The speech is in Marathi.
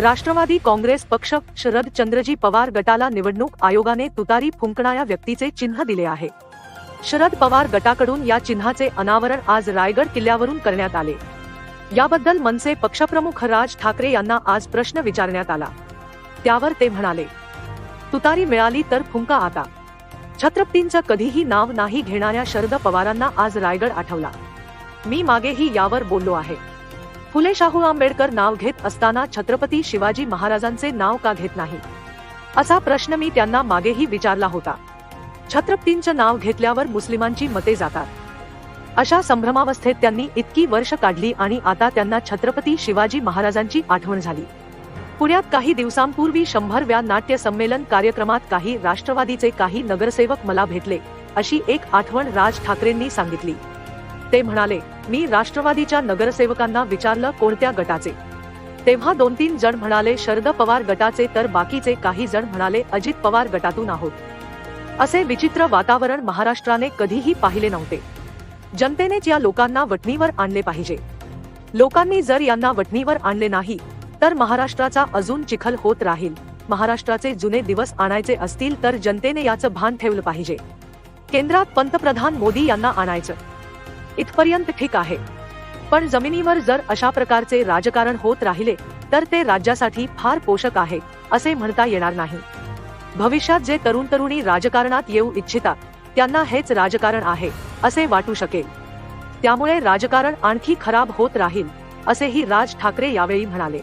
राष्ट्रवादी काँग्रेस पक्ष शरद चंद्रजी पवार गटाला निवडणूक आयोगाने तुतारी फुंकणाऱ्या व्यक्तीचे चिन्ह दिले आहे. शरद पवार गटाकडून या चिन्हाचे अनावरण आज रायगड किल्ल्यावरून करण्यात आले. याबद्दल मनसे पक्षप्रमुख राज ठाकरे यांना आज प्रश्न विचारण्यात आला. त्यावर ते म्हणाले तुतारी मिळाली तर फुंका आता. छत्रपतींचं कधीही नाव नाही घेणाऱ्या शरद पवारांना आज रायगड आठवला. मी मागेही यावर बोललो आहे. फुले शाहू आंबेडकर नाव घेत असताना छत्रपती शिवाजी महाराजांचे नाव का घेत नाही? असा प्रश्न मी त्यांना मागेही विचारला होता. छत्रपतींचं नाव घेतल्यावर मुस्लिमांची मते जातात. अशा संभ्रमावस्थेत त्यांनी इतकी वर्ष काढली आणि आता त्यांना छत्रपती शिवाजी महाराजांची आठवण झाली. पुण्यात काही दिवसांपूर्वी शंभरव्या नाट्य संमेलन कार्यक्रमात काही राष्ट्रवादीचे काही नगरसेवक मला भेटले अशी एक आठवण राज ठाकरेंनी सांगितली. ते म्हणाले मी राष्ट्रवादीच्या नगरसेवकांना विचारलं कोणत्या गटाचे. तेव्हा दोन तीन जण म्हणाले शरद पवार गटाचे तर बाकीचे काही जण म्हणाले अजित पवार गटातून आहोत. असे विचित्र वातावरण महाराष्ट्राने कधीही पाहिले नव्हते. जनतेनेच या लोकांना वटणीवर आणले पाहिजे. लोकांनी जर यांना वटणीवर आणले नाही तर महाराष्ट्राचा अजून चिखल होत राहील. महाराष्ट्राचे जुने दिवस आणायचे असतील तर जनतेने याचं भान ठेवलं पाहिजे. केंद्रात पंतप्रधान मोदी यांना आणायचं. इथपर्यंत ठीक आहे. पण जमिनीवर जर अशा प्रकारचे राजकारण होत राहिले तर ते राज्यासाठी फार पोषक आहे असे म्हणता येणार नाही. भविष्यात जे तरुण तरुणी राजकारणात येऊ इच्छितात त्यांना हेच राजकारण आहे असे वाटू शकेल. त्यामुळे राजकारण आणखी खराब होत राहील असेही राज ठाकरे यावेळी म्हणाले.